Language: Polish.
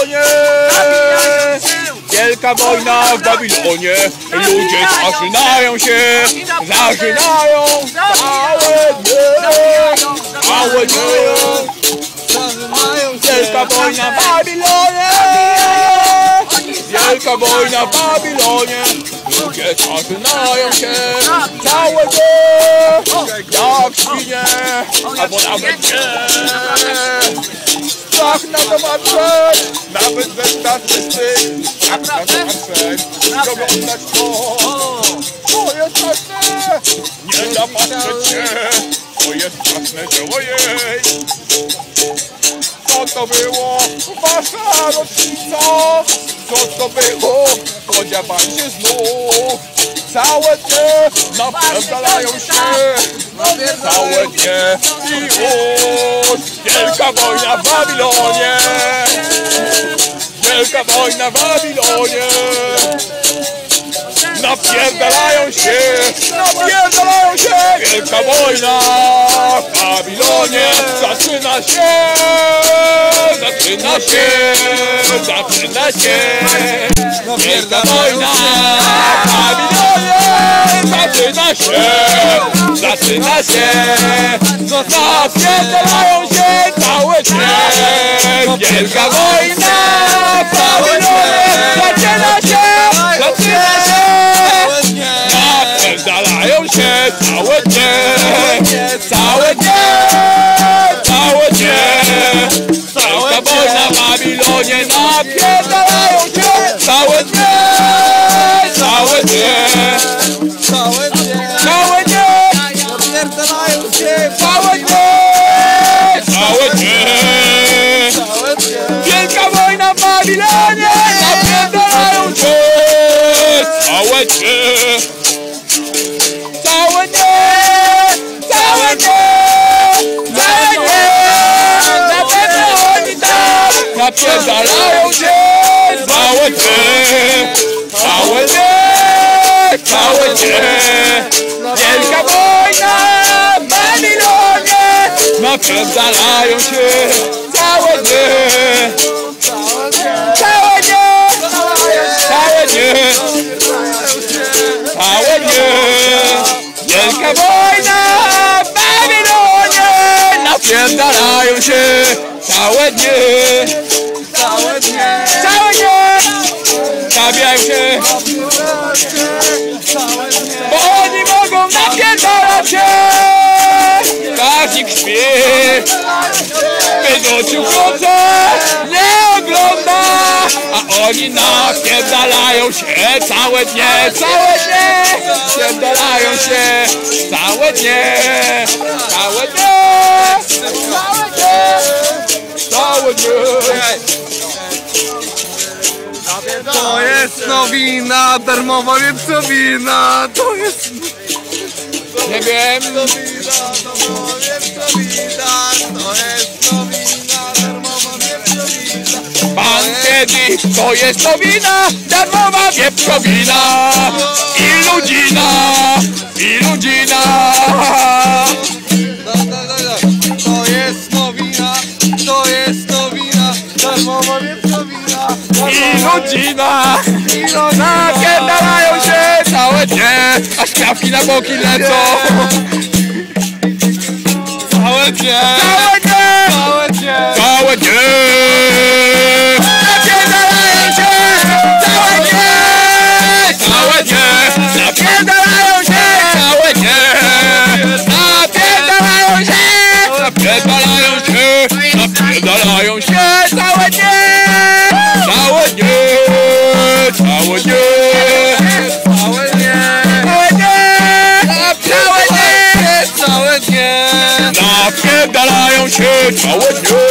Babilonie! Wielka wojna w Babilonie, ludzie zaczynają się, zaczynają całe dnie, całe dnie. Wielka wojna w Babilonie! Wielka wojna w Babilonie! Ludzie zaczynają się! całe dnie, jak świnie, albo nawet nie. Tak na to mam sen, nawet wystarczy syn, tak na to mam sen, oglądać to, to jest straszne, nie da patrzeć się, to jest straszne, że ojej. Co to było? Wasza rocznica! Co to było? Spodziewam się znów! Całe dnie napierdalają się! Całe dnie i już! Wielka wojna w Babilonie! Wielka wojna w Babilonie! Napierdalają się! Napierdalają się! Wielka wojna w Babilonie! Zaczyna się! Zaczyna się! Zaczyna się! Wielka wojna się! Zaczyna się! Napierdalają się całe dnie! Wielka wojna w Babilonie! Zaczyna się! Zaczyna się! Napierdalają się całe dnie, całe dnie, całe dnie. Cała wojna w Babilonie napierdalają się napierdalają się. Całe dnie. Wielka wojna w Babilonie Napierdalają się Całe dnie. Całe dnie, Całe dnie. Stawiają się. Bo oni mogą napierdalać się. Każdy śpi. Wyrzucił koce Nie ogląda A oni napierdalają się Całe dnie, całe dnie! Napierdalają się Całe dnie. Całe dnie! Całe dnie! Całe dnie! To jest nowina, darmowa wieprzowina, to jest Nie wiem. nowina, darmowa wieprzowina, to jest nowina, To jest nowina, darmowa wieprzowina i ludzina, i ludzina. Da, da, da, da. To jest nowina, to jest nowina, darmowa wieprzowina, I darmowa ludzina, i napierdalają się całe dnie, a śpiawki na boki lecą. Całe dnie, Całe dnie, całe dnie. całe dnie, napierdalają się. całe dnie, całe dnie, całe dnie, Całe dnie, całe dnie, całe dnie. całe dnie. Napierdalają się całe dnie